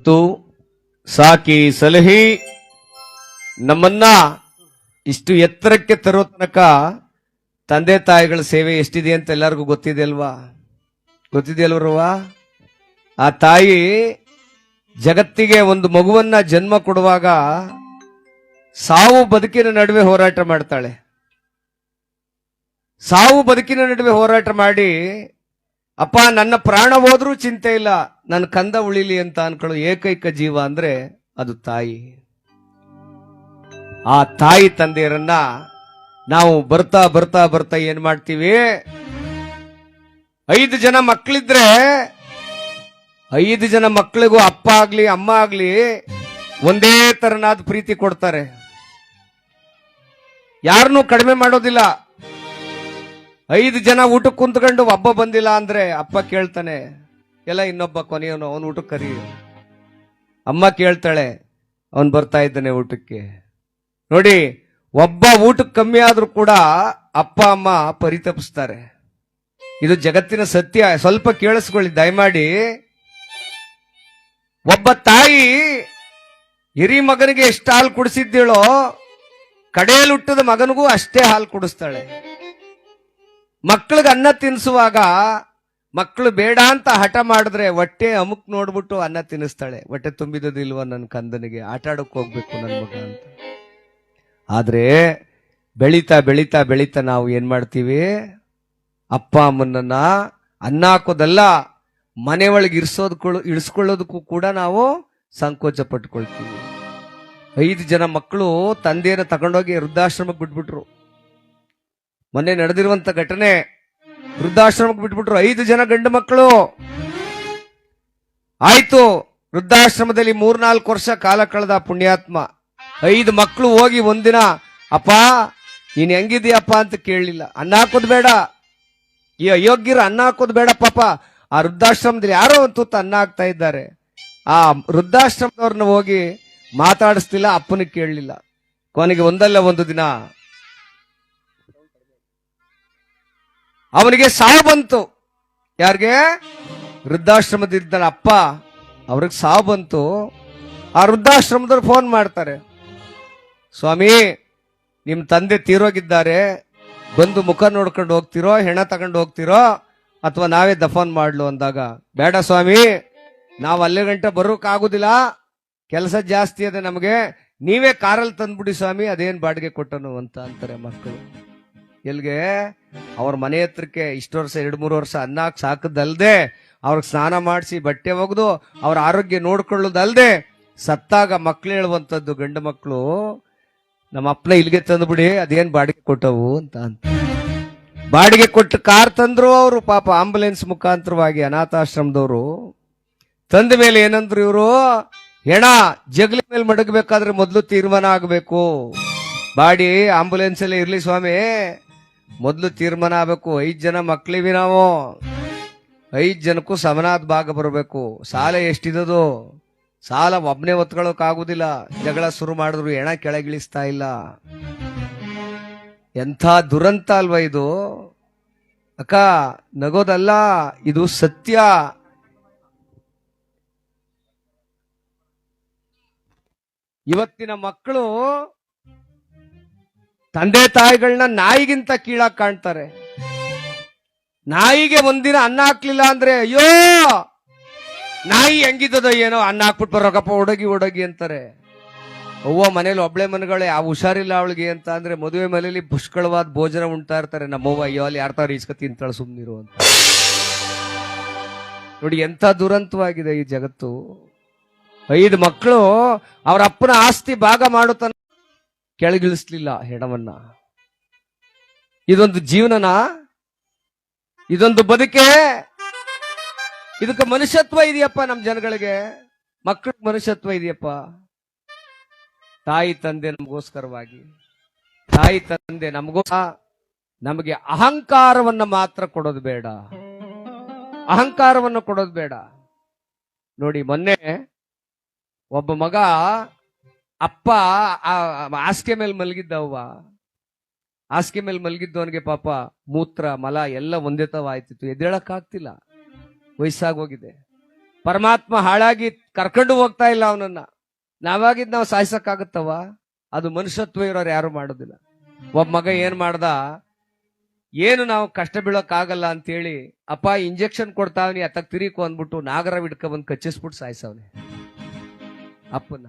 ಮತ್ತು ಸಾಕಿ ಸಲಹಿ ನಮ್ಮನ್ನ ಇಷ್ಟು ಎತ್ತರಕ್ಕೆ ತರೋ ತನಕ ತಂದೆ ತಾಯಿಗಳ ಸೇವೆ ಎಷ್ಟಿದೆ ಅಂತ ಎಲ್ಲರಿಗೂ ಗೊತ್ತಿದೆ ಅಲ್ವಾ? ಗೊತ್ತಿದೆಯಲ್ವರವ್ವ ಆ ತಾಯಿ ಜಗತ್ತಿಗೆ ಒಂದು ಮಗುವನ್ನ ಜನ್ಮ ಕೊಡುವಾಗ ಸಾವು ಬದುಕಿನ ನಡುವೆ ಹೋರಾಟ ಮಾಡ್ತಾಳೆ. ಸಾವು ಬದುಕಿನ ನಡುವೆ ಹೋರಾಟ ಮಾಡಿ ಅಪ್ಪ, ನನ್ನ ಪ್ರಾಣ ಹೋದ್ರೂ ಚಿಂತೆ ಇಲ್ಲ. ನನ್ನ ಕಂದ ಉಳಿಲಿ ಅಂತ ಅನ್ಕೊಳ್ಳೋ ಏಕೈಕ ಜೀವ ಅಂದ್ರೆ ಅದು ತಾಯಿ. ಆ ತಾಯಿ ತಂದೆಯರನ್ನ ನಾವು ಬರ್ತಾ ಬರ್ತಾ ಬರ್ತಾ ಏನ್ ಮಾಡ್ತೀವಿ? ಐದು ಜನ ಮಕ್ಕಳಿದ್ರೆ ಐದು ಜನ ಮಕ್ಕಳಿಗೂ ಅಪ್ಪ ಆಗ್ಲಿ, ಅಮ್ಮ ಆಗ್ಲಿ ಒಂದೇ ತರನಾದ ಪ್ರೀತಿ ಕೊಡ್ತಾರೆ. ಯಾರನ್ನೂ ಕಡಿಮೆ ಮಾಡೋದಿಲ್ಲ. ಐದು ಜನ ಊಟಕ್ಕೆ ಕುಂತ್ಕೊಂಡು ಒಬ್ಬ ಬಂದಿಲ್ಲ ಅಂದ್ರೆ ಅಪ್ಪ ಕೇಳ್ತಾನೆ, ಎಲ್ಲ ಇನ್ನೊಬ್ಬ ಕೊನೆಯವನು, ಅವನು ಊಟಕ್ಕೆ ಕರಿ. ಅಮ್ಮ ಕೇಳ್ತಾಳೆ, ಅವನು ಬರ್ತಾ ಇದ್ದಾನೆ ಊಟಕ್ಕೆ. ನೋಡಿ, ಒಬ್ಬ ಊಟಕ್ಕೆ ಕಮ್ಮಿ ಆದ್ರೂ ಕೂಡ ಅಪ್ಪ, ಅಮ್ಮ ಪರಿತಪಿಸ್ತಾರೆ. ಇದು ಜಗತ್ತಿನ ಸತ್ಯ. ಸ್ವಲ್ಪ ಕೇಳಿಸ್ಕೊಳ್ಳಿ, ದಯಮಾಡಿ. ಒಬ್ಬ ತಾಯಿ, ಹಿರಿ ಮಗನಿಗೆ ಎಷ್ಟು ಹಾಲು ಕುಡಿಸಿದ್ದೇಳೋ ಹುಟ್ಟದ ಮಗನಿಗೂ ಅಷ್ಟೇ ಹಾಲು ಕುಡಿಸ್ತಾಳೆ. ಮಕ್ಕಳಿಗೆ ಅನ್ನ ತಿನ್ನಿಸುವಾಗ ಮಕ್ಕಳು ಬೇಡ ಅಂತ ಹಠ ಮಾಡಿದ್ರೆ ಹೊಟ್ಟೆ ಅಮುಕ್ ನೋಡ್ಬಿಟ್ಟು ಅನ್ನ ತಿನ್ನಿಸ್ತಾಳೆ. ಹೊಟ್ಟೆ ತುಂಬಿದದಿಲ್ವ ನನ್ನ ಕಂದನಿಗೆ? ಆಟ ಆಡಕ್ ಹೋಗ್ಬೇಕು ನನ್ನ ಮಗ ಅಂತ. ಆದ್ರೆ ಬೆಳೀತಾ ಬೆಳೀತಾ ಬೆಳೀತಾ ನಾವು ಏನು ಮಾಡ್ತೀವಿ? ಅಪ್ಪ ಅಮ್ಮನನ್ನ ಅನ್ನ ಹಾಕೋದಲ್ಲ, ಮನೆ ಒಳಗೆ ಇರಿಸೋದ್ಕೊಳ್ಳೋ ಇಳಿಸ್ಕೊಳ್ಳೋದಕ್ಕೂ ಕೂಡ ನಾವು ಸಂಕೋಚ ಪಟ್ಕೊಳ್ತೀವಿ. ಐದು ಜನ ಮಕ್ಕಳು ತಂದೆಯನ್ನು ತಗೊಂಡೋಗಿ ವೃದ್ಧಾಶ್ರಮಕ್ಕೆ ಬಿಟ್ಬಿಟ್ರು. ಮೊನ್ನೆ ನಡೆದಿರುವಂತ ಘಟನೆ ವೃದ್ಧಾಶ್ರಮಕ್ಕೆ ಬಿಟ್ಬಿಟ್ರು ಐದು ಜನ ಗಂಡು ಮಕ್ಕಳು. ಆಯ್ತು, ವೃದ್ಧಾಶ್ರಮದಲ್ಲಿ ಮೂರ್ನಾಲ್ಕು ವರ್ಷ ಕಾಲ ಕಳೆದ ಪುಣ್ಯಾತ್ಮ. ಐದು ಮಕ್ಕಳು ಹೋಗಿ ಒಂದಿನ, ಅಪ್ಪ, ನೀನ್ ಹೆಂಗಿದೀಯಪ್ಪ ಅಂತ ಕೇಳಲಿಲ್ಲ. ಅನ್ನ ಹಾಕೋದ್ ಬೇಡ. ಈ ಅಯೋಗ್ಯರು ಅನ್ನ ಹಾಕೋದ್ ಬೇಡ ಪಾಪ. ಆ ವೃದ್ಧಾಶ್ರಮದಲ್ಲಿ ಯಾರೋ ಒಂದು ತುತ್ತ ಅನ್ನ ಹಾಕ್ತಾ ಇದ್ದಾರೆ. ಆ ವೃದ್ಧಾಶ್ರಮದವ್ರನ್ನ ಹೋಗಿ ಮಾತಾಡಿಸ್ತಿಲ್ಲ ಅಪ್ಪನಿಗೆ ಕೇಳಲಿಲ್ಲ. ಕೊನೆಗೆ ಒಂದಲ್ಲ ಒಂದು ದಿನ ಅವನಿಗೆ ಸಾವು ಬಂತು. ಯಾರಿಗೆ? ವೃದ್ಧಾಶ್ರಮದಿದ್ದ ಅಪ್ಪ ಅವ್ರಿಗೆ ಸಾವು ಬಂತು. ಆ ವೃದ್ಧಾಶ್ರಮದವ್ರು ಫೋನ್ ಮಾಡ್ತಾರೆ. ಸ್ವಾಮಿ ನಿಮ್ಮ ತಂದೆ ತೀರೋಗಿದ್ದಾರೆ. ಬಂದು ಮುಖ ನೋಡ್ಕೊಂಡು ಹೋಗ್ತಿರೋ, ಹೆಣ ತಗೊಂಡು ಹೋಗ್ತಿರೋ, ಅಥವಾ ನಾವೇ ದಫನ್ ಮಾಡ್ಲು ಅಂದಾಗ, ಬೇಡ ಸ್ವಾಮಿ, ನಾವು ಅಲ್ಲೇ ಗಂಟೆ ಬರೋಕ್ಕಾಗೋದಿಲ್ಲ ಕೆಲಸ ಜಾಸ್ತಿ ಇದೆ ನಮಗೆ. ನೀವೇ ಕಾರಲ್ಲಿ ತಂದ್ಬಿಡಿ ಸ್ವಾಮಿ, ಅದೇನ್ ಬಾಡಿಗೆ ಕೊಟ್ಟನು ಅಂತ ಅಂತಾರೆ ಮಕ್ಕಳು. ಎಲ್ಗೆ, ಅವ್ರ ಮನೆ ಹತ್ರಕ್ಕೆ ಇಷ್ಟು ವರ್ಷ, ಎರಡು ಮೂರು ವರ್ಷ ಅನ್ನ ಹಾಕ್ ಸಾಕದಲ್ದೆ, ಅವ್ರಿಗೆ ಸ್ನಾನ ಮಾಡಿಸಿ ಬಟ್ಟೆ ಒಗೆದು ಅವ್ರ ಆರೋಗ್ಯ ನೋಡ್ಕೊಳ್ಳೋದಲ್ದೆ, ಸತ್ತಾಗ ಮಕ್ಳು ಹೇಳುವಂಥದ್ದು, ಗಂಡು ಮಕ್ಕಳು ನಮ್ಮ ಅಪ್ಪನ ಇಲ್ಲಿಗೆ ತಂದುಬಿಡಿ ಅದೇನ್ ಬಾಡಿಗೆ ಕೊಟ್ಟವು? ಅಂತ ಅಂತ. ಬಾಡಿಗೆ ಕೊಟ್ಟು ಕಾರ್ ತಂದ್ರು ಅವರು, ಪಾಪ ಆಂಬುಲೆನ್ಸ್ ಮುಖಾಂತರವಾಗಿ ಅನಾಥಾಶ್ರಮದವರು. ತಂದ ಮೇಲೆ ಏನಂದ್ರು ಇವರು, ಹೆಣ, ಜಗಲಿ ಮೇಲೆ ಮಡಗಬೇಕಾದ್ರೆ ಮೊದಲು ತೀರ್ಮಾನ ಆಗಬೇಕು. ಬಾಡಿ ಆಂಬುಲೆನ್ಸ್ ಅಲ್ಲಿ ಇರ್ಲಿ ಸ್ವಾಮಿ. ಮೊದಲು ತೀರ್ಮಾನ ಆಗಬೇಕು. ಐದು ಜನ ಮಕ್ಳಿವಿ ನಾವು. ಐದು ಜನಕ್ಕೂ ಸಮನಾದ ಭಾಗ ಬರಬೇಕು. ಸಾಲ ಎಷ್ಟಿದದು? ಸಾಲ ಒಬ್ಬನೇ ಒತ್ಕೊಳ್ಳೋಕ್ ಆಗುದಿಲ್ಲ. ಜಗಳ ಶುರು ಮಾಡಿದ್ರು ಹೆಣ ಕೆಳಗಿಳಿಸ್ತಾ ಇಲ್ಲ. ಎಂಥ ದುರಂತ ಅಲ್ವಾ ಇದು? ಅಕ್ಕ, ನಗೋದಲ್ಲ, ಇದು ಸತ್ಯ. ಇವತ್ತಿನ ಮಕ್ಕಳು ತಂದೆ ತಾಯಿಗಳನ್ನ ನಾಯಿಗಿಂತ ಕೀಳಾಗಿ ಕಾಣ್ತಾರೆ. ನಾಯಿಗೆ ಒಂದಿನ ಅನ್ನ ಹಾಕ್ಲಿಲ್ಲ ಅಂದ್ರೆ, ಅಯ್ಯೋ, ನಾಯಿ ಹೆಂಗಿದ್ದದ ಏನೋ ಅನ್ನ ಹಾಕ್ಬಿಟ್ಟು ಬರೋಕಪ್ಪ ಒಡಗಿ ಒಡಗಿ ಅಂತಾರೆ. ಅವ್ವ ಮನೇಲಿ ಒಬ್ಳೆ ಮನೆಗಳೇ, ಆ ಹುಷಾರಿಲ್ಲ ಅವಳಿಗೆ ಅಂತ ಅಂದ್ರೆ ಮದುವೆ ಮನೆಯಲ್ಲಿ ಪುಷ್ಕಳವಾದ ಭೋಜನ ಉಂಟಾ ಇರ್ತಾರೆ. ನಮ್ಮವ್ವ, ಅಯ್ಯೋ, ಅಲ್ಲಿ ಯಾರ ತಾರ ಈಸ್ಕ ಸುಮ್ನಿರು ಅಂತ. ನೋಡಿ, ಎಂಥ ದುರಂತವಾಗಿದೆ ಈ ಜಗತ್ತು. ಐದು ಮಕ್ಕಳು ಅವರ ಅಪ್ಪನ ಆಸ್ತಿ ಭಾಗ ಮಾಡುತ್ತಾನ ಕೆಳಗಿಳಿಸ್ಲಿಲ್ಲ ಹೆಣವನ್ನ. ಇದೊಂದು ಜೀವನನ? ಇದೊಂದು ಬದುಕೆ? ಇದಕ್ಕೆ ಮನುಷ್ಯತ್ವ ಇದೆಯಪ್ಪ ನಮ್ಮ ಜನಗಳಿಗೆ? ಮಕ್ಕಳ ಮನುಷ್ಯತ್ವ ಇದೆಯಪ್ಪ? ತಾಯಿ ತಂದೆ ನಮಗೋಸ್ಕರವಾಗಿ. ತಾಯಿ ತಂದೆ ನಮಗೋ ನಮಗೆ ಅಹಂಕಾರವನ್ನ ಮಾತ್ರ ಕೊಡೋದು ಬೇಡ. ಅಹಂಕಾರವನ್ನು ಕೊಡೋದು ಬೇಡ. ನೋಡಿ ಮೊನ್ನೆ ಒಬ್ಬ ಮಗ ಅಪ್ಪ ಹಾಸಿಗೆ ಮೇಲೆ ಮಲಗಿದ್ದವ್ವ ಹಾಸಿಗೆ ಮೇಲೆ ಮಲಗಿದ್ದವನಿಗೆ ಪಾಪ ಮೂತ್ರ, ಮಲ ಎಲ್ಲ ಒಂದೇ ತವ ಆಯ್ತಿತ್ತು. ಎದ್ದೇಳಕ್ಕಾಗ್ತಿಲ್ಲ. ವಯಸ್ಸಾಗೋಗಿದೆ ಪರಮಾತ್ಮ ಹಾಳಾಗಿ ಕರ್ಕೊಂಡು ಹೋಗ್ತಾ ಇಲ್ಲ ಅವನನ್ನ. ನಾವಾಗಿದ್ ನಾವು ಸಾಯಿಸಕ್ಕಾಗತ್ತವ ಅದು ಮನುಷ್ಯತ್ವ ಇರೋರು ಯಾರು ಮಾಡೋದಿಲ್ಲ. ಒಬ್ಬ ಮಗ ಏನ್ ಮಾಡ್ದ? ಏನು ನಾವು ಕಷ್ಟ ಬೀಳಕ್ಕಾಗಲ್ಲ ಅಂತೇಳಿ, ಅಪ್ಪ ಇಂಜೆಕ್ಷನ್ ಕೊಡ್ತಾವನಿ ಅತ್ತಕ್ ತಿರಿಕು ಅಂದ್ಬಿಟ್ಟು ನಾಗರ ಹಿಡ್ಕ ಬಂದು ಕಚ್ಚಿಸ್ಬಿಟ್ಟು ಸಾಯಿಸವನೆ. ಅಪ್ಪನ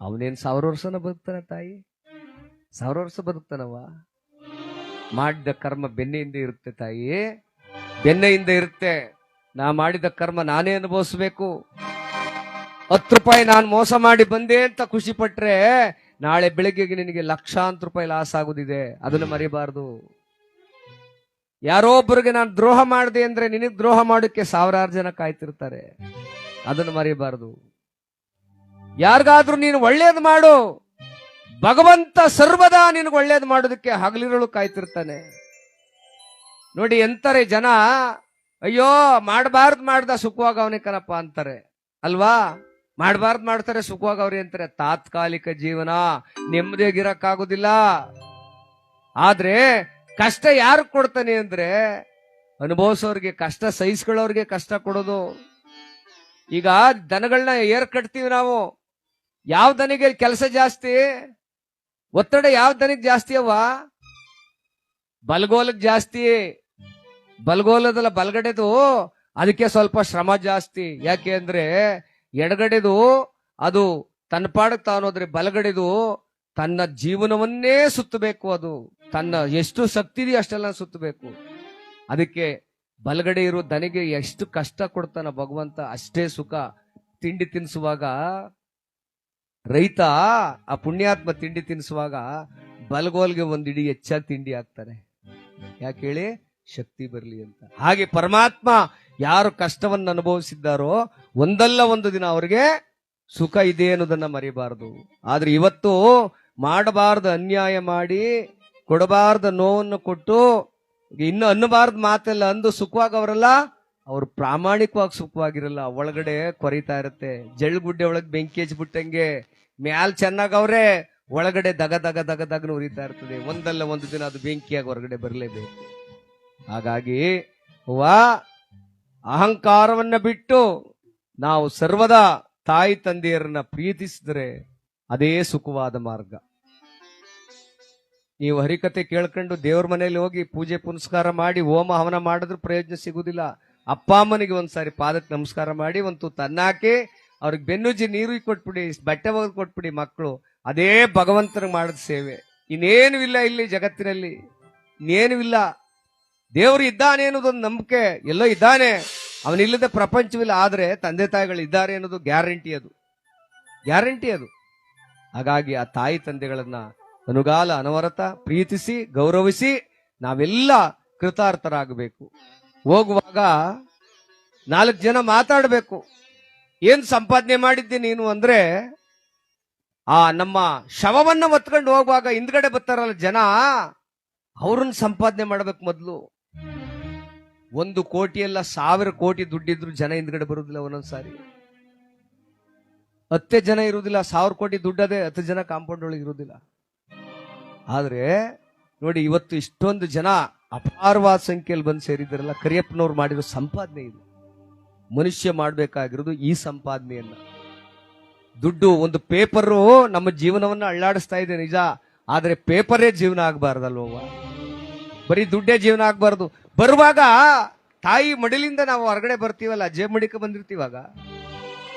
ಅವನೇನ್ ಸಾವಿರ ವರ್ಷನ ಬದುಕ್ತಾನ ತಾಯಿ? ಸಾವಿರ ವರ್ಷ ಬದುಕ್ತಾನವ ಮಾಡಿದ ಕರ್ಮ ಬೆನ್ನೆಯಿಂದ ಇರುತ್ತೆ ತಾಯಿ. ಬೆನ್ನೆಯಿಂದ ಇರುತ್ತೆ. ನಾ ಮಾಡಿದ ಕರ್ಮ ನಾನೇ ಅನುಭವಿಸ್ಬೇಕು. ಹತ್ತು ರೂಪಾಯಿ ನಾನು ಮೋಸ ಮಾಡಿ ಬಂದೆ ಅಂತ ಖುಷಿ ಪಟ್ರೆ ನಾಳೆ ಬೆಳಿಗ್ಗೆಗೆ ನಿನಗೆ ಲಕ್ಷಾಂತರ ರೂಪಾಯಿ ಲಾಸ್ ಆಗುದಿದೆ. ಅದನ್ನು ಮರಿಬಾರ್ದು. ಯಾರೋ ಒಬ್ಬರಿಗೆ ನಾನು ದ್ರೋಹ ಮಾಡಿದೆ ಅಂದ್ರೆ ನಿನಗೆ ದ್ರೋಹ ಮಾಡೋಕ್ಕೆ ಸಾವಿರಾರು ಜನ ಕಾಯ್ತಿರ್ತಾರೆ. ಅದನ್ನು ಮರಿಬಾರ್ದು. ಯಾರಿಗಾದ್ರೂ ನೀನು ಒಳ್ಳೇದು ಮಾಡು. ಭಗವಂತ ಸರ್ವದಾ ನಿನಗೆ ಒಳ್ಳೇದು ಮಾಡೋದಕ್ಕೆ ಹಗಲಿರಳು ಕಾಯ್ತಿರ್ತಾನೆ. ನೋಡಿ ಎಂತಾರೆ ಜನ, ಅಯ್ಯೋ, ಮಾಡಬಾರ್ದು ಮಾಡ್ದ ಸುಖವಾಗ ಅವನೇ ಕಣಪ್ಪ ಅಂತಾರೆ. ಅಲ್ವಾ? ಮಾಡಬಾರ್ದು ಮಾಡ್ತಾರೆ ಸುಖವಾಗ ಅವ್ರಿ ಅಂತಾರೆ. ತಾತ್ಕಾಲಿಕ ಜೀವನ ನೆಮ್ಮದಿಯಾಗಿರಕ್ಕಾಗೋದಿಲ್ಲ ಆದ್ರೆ ಕಷ್ಟ ಯಾರು ಕೊಡ್ತಾನೆ ಅಂದ್ರೆ ಅನುಭವಿಸೋರಿಗೆ ಕಷ್ಟ, ಸಹಿಸ್ಕೊಳ್ಳೋರಿಗೆ ಕಷ್ಟ ಕೊಡೋದು. ಈಗ ದನಗಳನ್ನ ಏರ್ ಕಟ್ತೀವಿ ನಾವು. ಯಾವ ದನಿಗೆ ಕೆಲಸ ಜಾಸ್ತಿ? ಒತ್ತಡ ಯಾವ ದನಿಗೆ ಜಾಸ್ತಿ ಅವ ಬಲ್ಗೋಲಕ್ ಜಾಸ್ತಿ. ಬಲ್ಗೋಲದಲ್ಲ, ಬಲ್ಗಡೆದು ಅದಕ್ಕೆ ಸ್ವಲ್ಪ ಶ್ರಮ ಜಾಸ್ತಿ. ಯಾಕೆ ಅಂದ್ರೆ ಎಡಗಡೆದು ಅದು ತನ್ನ ಪಾಡಕ್ ತಾನೋದ್ರೆ ಬಲಗಡೆದು ತನ್ನ ಜೀವನವನ್ನೇ ಸುತ್ತಬೇಕು ಅದು. ತನ್ನ ಎಷ್ಟು ಶಕ್ತಿ ಇದೆಯೋ ಅಷ್ಟೆಲ್ಲ ಸುತ್ತಬೇಕು. ಅದಕ್ಕೆ ಬಲಗಡೆ ಇರೋ ದನಿಗೆ ಎಷ್ಟು ಕಷ್ಟ ಕೊಡ್ತಾನ ಭಗವಂತ ಅಷ್ಟೇ ಸುಖ. ತಿಂಡಿ ತಿನ್ನಿಸುವಾಗ ರೈತ ಆ ಪುಣ್ಯಾತ್ಮ ತಿಂಡಿ ತಿನ್ನಿಸುವಾಗ ಬಲಗೋಲ್ಗೆ ಒಂದಿಡಿ ಹೆಚ್ಚಾಗಿ ತಿಂಡಿ ಹಾಕ್ತಾರೆ. ಯಾಕೆ ಹೇಳಿ? ಶಕ್ತಿ ಬರಲಿ ಅಂತ. ಹಾಗೆ ಪರಮಾತ್ಮ ಯಾರು ಕಷ್ಟವನ್ನು ಅನುಭವಿಸಿದ್ದಾರೋ ಒಂದಲ್ಲ ಒಂದು ದಿನ ಅವರಿಗೆ ಸುಖ ಇದೆ ಅನ್ನೋದನ್ನ ಮರಿಬಾರದು. ಆದ್ರೆ ಇವತ್ತು ಮಾಡಬಾರ್ದು ಅನ್ಯಾಯ ಮಾಡಿ, ಕೊಡಬಾರ್ದ ನೋವನ್ನು ಕೊಟ್ಟು, ಇನ್ನು ಅನ್ನಬಾರ್ದು ಮಾತೆಲ್ಲ ಅಂದು ಸುಖವಾಗಿ ಅವರಲ್ಲ ಅವ್ರು ಪ್ರಾಮಾಣಿಕವಾಗಿ ಸುಖವಾಗಿರಲ್ಲ. ಒಳಗಡೆ ಕೊರಿತಾ ಇರುತ್ತೆ. ಜಳ್ಗುಡ್ಡೆ ಒಳಗೆ ಬೆಂಕಿ ಹಚ್ಬಿಟ್ಟಂಗೆ ಮ್ಯಾಲ್ ಚೆನ್ನಾಗವ್ರೆ ಒಳಗಡೆ ದಗ ದಗ ದಗ ದಗ ಉರಿತಾ ಇರ್ತದೆ. ಒಂದಲ್ಲ ಒಂದು ದಿನ ಅದು ಬೆಂಕಿಯಾಗಿ ಹೊರಗಡೆ ಬರಲೇಬೇಕು. ಹಾಗಾಗಿ ವಾ ಅಹಂಕಾರವನ್ನ ಬಿಟ್ಟು ನಾವು ಸರ್ವದಾ ತಾಯಿ ತಂದೆಯರನ್ನ ಪ್ರೀತಿಸಿದ್ರೆ ಅದೇ ಸುಖವಾದ ಮಾರ್ಗ. ನೀವು ಹರಿಕತೆ ಕೇಳ್ಕೊಂಡು ದೇವ್ರ ಮನೆಯಲ್ಲಿ ಹೋಗಿ ಪೂಜೆ ಪುನಸ್ಕಾರ ಮಾಡಿ, ಹೋಮ ಹವನ ಮಾಡಿದ್ರೂ ಪ್ರಯೋಜನ ಸಿಗುದಿಲ್ಲ. ಅಪ್ಪ ಅಮ್ಮನಿಗೆ ಒಂದ್ಸಾರಿ ಪಾದಕ್ಕೆ ನಮಸ್ಕಾರ ಮಾಡಿ, ಒಂದು ತನ್ನಾಕಿ ಅವ್ರಿಗೆ ಬೆನ್ನುಜ್ಜಿ ನೀರು ಕೊಟ್ಬಿಡಿ, ಬಟ್ಟೆ ಒಗೆದು ಕೊಟ್ಬಿಡಿ ಮಕ್ಕಳು. ಅದೇ ಭಗವಂತನ ಮಾಡಿದ ಸೇವೆ. ಇನ್ನೇನು ಇಲ್ಲ ಇಲ್ಲಿ ಜಗತ್ತಿನಲ್ಲಿ. ಇನ್ನೇನು ಇಲ್ಲ. ದೇವರು ಇದ್ದಾನೆ ಅನ್ನೋದೊಂದು ನಂಬಿಕೆ ಎಲ್ಲೋ ಇದ್ದಾನೆ. ಅವನಿಲ್ಲದೆ ಪ್ರಪಂಚವಿಲ್ಲ, ಆದರೆ ತಂದೆ ತಾಯಿಗಳು ಇದ್ದಾರೆ ಅನ್ನೋದು ಗ್ಯಾರಂಟಿ ಅದು. ಗ್ಯಾರಂಟಿ ಅದು. ಹಾಗಾಗಿ ಆ ತಾಯಿ ತಂದೆಗಳನ್ನ ಅನುಗಾಲ ಅನವರತ ಪ್ರೀತಿಸಿ, ಗೌರವಿಸಿ ನಾವೆಲ್ಲ ಕೃತಾರ್ಥರಾಗಬೇಕು. ಹೋಗುವಾಗ ನಾಲ್ಕು ಜನ ಮಾತಾಡಬೇಕು. ಏನ್ ಸಂಪಾದನೆ ಮಾಡಿದ್ದೆ ನೀನು ಅಂದ್ರೆ, ಆ ನಮ್ಮ ಶವವನ್ನ ಹೊತ್ಕೊಂಡು ಹೋಗುವಾಗ ಹಿಂದ್ಗಡೆ ಬರ್ತಾರಲ್ಲ ಜನ, ಅವ್ರನ್ನ ಸಂಪಾದನೆ ಮಾಡ್ಬೇಕು ಮೊದಲು. ಒಂದು ಕೋಟಿ ಅಲ್ಲ, ಸಾವಿರ ಕೋಟಿ ದುಡ್ಡಿದ್ರು ಜನ ಹಿಂದ್ಗಡೆ ಬರುದಿಲ್ಲ ಒಂದೊಂದ್ಸಾರಿ ಹತ್ತೇ ಜನ ಇರುವುದಿಲ್ಲ ಸಾವಿರ ಕೋಟಿ ದುಡ್ಡದೇ ಹತ್ತು ಜನ ಕಾಂಪೌಂಡ್ ಒಳಗೆ ಇರುವುದಿಲ್ಲ ಆದ್ರೆ, ನೋಡಿ, ಇವತ್ತು ಇಷ್ಟೊಂದು ಜನ ಅಪಾರವಾದ ಸಂಖ್ಯೆಯಲ್ಲಿ ಬಂದು ಸೇರಿದ್ದಾರಲ್ಲ, ಕರಿಯಪ್ಪನವ್ರು ಮಾಡಿರೋ ಸಂಪಾದನೆ ಇದು. ಮನುಷ್ಯ ಮಾಡಬೇಕಾಗಿರೋದು ಈ ಸಂಪಾದನೆಯನ್ನ. ದುಡ್ಡು ಒಂದು ಪೇಪರು ನಮ್ಮ ಜೀವನವನ್ನ ಅಳ್ಳಾಡಿಸ್ತಾ ಇದೆ ನಿಜ. ಆದರೆ ಪೇಪರೇ ಜೀವನ ಆಗ್ಬಾರ್ದಲ್ವ ಬರೀ ದುಡ್ಡೇ ಜೀವನ ಆಗ್ಬಾರ್ದು. ಬರುವಾಗ ತಾಯಿ ಮಡಿಲಿಂದ ನಾವು ಹೊರಗಡೆ ಬರ್ತೀವಲ್ಲ, ಜೇಬ್ ಮಡಿಕ ಬಂದಿರ್ತೀವಾಗ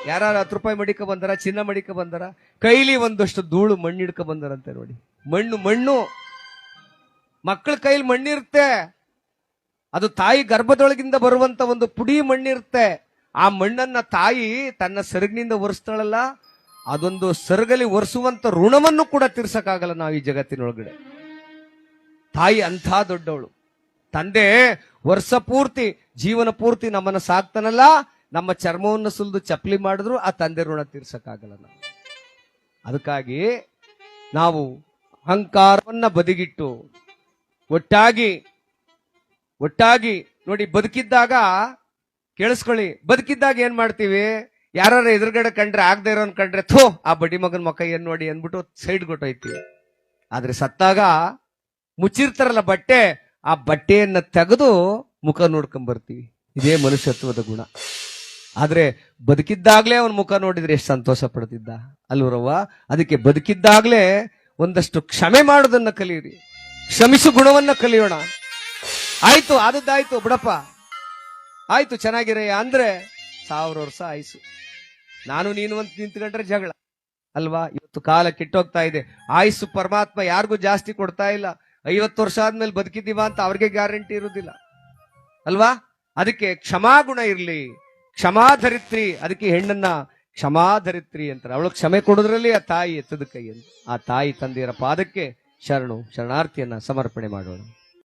ಯಾರು ಹತ್ತು ರೂಪಾಯಿ ಮಡಿಕ ಬಂದಾರ, ಚಿನ್ನ ಮಡಿಕ ಬಂದಾರ, ಕೈಲಿ ಒಂದಷ್ಟು ಧೂಳು ಮಣ್ಣು ಹಿಡ್ಕ ಬಂದಾರಂತೆ ನೋಡಿ. ಮಣ್ಣು ಮಣ್ಣು. ಮಕ್ಕಳ ಕೈಲಿ ಮಣ್ಣಿರುತ್ತೆ. ಅದು ತಾಯಿ ಗರ್ಭದೊಳಗಿಂದ ಬರುವಂತ ಒಂದು ಪುಡಿ ಮಣ್ಣಿರುತ್ತೆ. ಆ ಮಣ್ಣನ್ನ ತಾಯಿ ತನ್ನ ಸೆರಗಿನಿಂದ ಒರೆಸ್ತಾಳಲ್ಲ, ಅದೊಂದು ಸೆರಗಲಿ ಒರೆಸುವಂತ ಋಣವನ್ನು ಕೂಡ ತೀರ್ಸಕ್ಕಾಗಲ್ಲ ನಾವು ಈ ಜಗತ್ತಿನೊಳಗಡೆ. ತಾಯಿ ಅಂಥ ದೊಡ್ಡವಳು. ತಂದೆ ವರ್ಷ ಪೂರ್ತಿ, ಜೀವನ ಪೂರ್ತಿ ನಮ್ಮನ್ನ ಸಾಕ್ತಾನಲ್ಲ, ನಮ್ಮ ಚರ್ಮವನ್ನು ಸುಲಿದು ಚಪ್ಪಲಿ ಮಾಡಿದ್ರು ಆ ತಂದೆ ಋಣ ತೀರ್ಸಕ್ಕಾಗಲ್ಲ ನಾವು. ಅದಕ್ಕಾಗಿ ನಾವು ಅಹಂಕಾರವನ್ನ ಬದಿಗಿಟ್ಟು ಒಟ್ಟಾಗಿ ಒಟ್ಟಾಗಿ ನೋಡಿ ಬದುಕಿದ್ದಾಗ, ಕೇಳಿಸ್ಕೊಳ್ಳಿ, ಬದುಕಿದ್ದಾಗ ಏನ್ ಮಾಡ್ತೀವಿ? ಯಾರು ಎದುರುಗಡೆ ಕಂಡ್ರೆ ಆಗದೆ ಇರೋನ್ ಕಂಡ್ರೆ, ಥೋ, ಆ ಬಡ್ಡಿ ಮಗನ ಮಕ್ಕ ಏನ್ ನೋಡಿ ಅಂದ್ಬಿಟ್ಟು ಸೈಡ್ ಕೊಟ್ಟೋಯ್ತೀವಿ. ಆದ್ರೆ ಸತ್ತಾಗ ಮುಚ್ಚಿರ್ತಾರಲ್ಲ ಬಟ್ಟೆ, ಆ ಬಟ್ಟೆಯನ್ನ ತೆಗೆದು ಮುಖ ನೋಡ್ಕೊಂಡ್ ಬರ್ತೀವಿ ಇದೇ ಮನುಷ್ಯತ್ವದ ಗುಣ. ಆದ್ರೆ ಬದುಕಿದ್ದಾಗ್ಲೇ ಅವನ ಮುಖ ನೋಡಿದ್ರೆ ಎಷ್ಟು ಸಂತೋಷ ಪಡ್ತಿದ್ದ? ಅಲ್ವರವ್ವ ಅದಕ್ಕೆ ಬದುಕಿದ್ದಾಗ್ಲೇ ಒಂದಷ್ಟು ಕ್ಷಮೆ ಮಾಡೋದನ್ನ ಕಲಿಯಿರಿ. ಕ್ಷಮಿಸು ಗುಣವನ್ನ ಕಲಿಯೋಣ. ಆಯ್ತು, ಆದದ್ದಾಯ್ತು, ಬಿಡಪ್ಪ. ಆಯ್ತು ಚೆನ್ನಾಗಿರಯ್ಯ ಅಂದ್ರೆ ಸಾವಿರ ವರ್ಷ ಆಯ್ಸು. ನಾನು, ನೀನು ಅಂತ ನಿಂತ್ಕೊಂಡ್ರೆ ಜಗಳ. ಅಲ್ವಾ? ಇವತ್ತು ಕಾಲ ಕೆಟ್ಟೋಗ್ತಾ ಇದೆ. ಆಯುಸ್ಸು ಪರಮಾತ್ಮ ಯಾರಿಗೂ ಜಾಸ್ತಿ ಕೊಡ್ತಾ ಇಲ್ಲ. ಐವತ್ತು ವರ್ಷ ಆದ್ಮೇಲೆ ಬದುಕಿದೀವ ಅಂತ ಅವ್ರಿಗೆ ಗ್ಯಾರಂಟಿ ಇರುವುದಿಲ್ಲ ಅಲ್ವಾ? ಅದಕ್ಕೆ ಕ್ಷಮಾಗುಣ ಇರ್ಲಿ. ಕ್ಷಮಾಧರಿತ್ರಿ ಅದಕ್ಕೆ ಹೆಣ್ಣನ್ನ ಕ್ಷಮಾಧರಿತ್ರಿ ಅಂತಾರೆ. ಅವಳು ಕ್ಷಮೆ ಕೊಡೋದ್ರಲ್ಲಿ ಆ ತಾಯಿ ಎತ್ತದ ಕೈ ಅಂತ ಆ ತಾಯಿ ತಂದೆಯರ ಪಾದಕ್ಕೆ ಶರಣು, ಶರಣಾರ್ಥಿಯನ್ನ ಸಮರ್ಪಣೆ ಮಾಡೋಣ.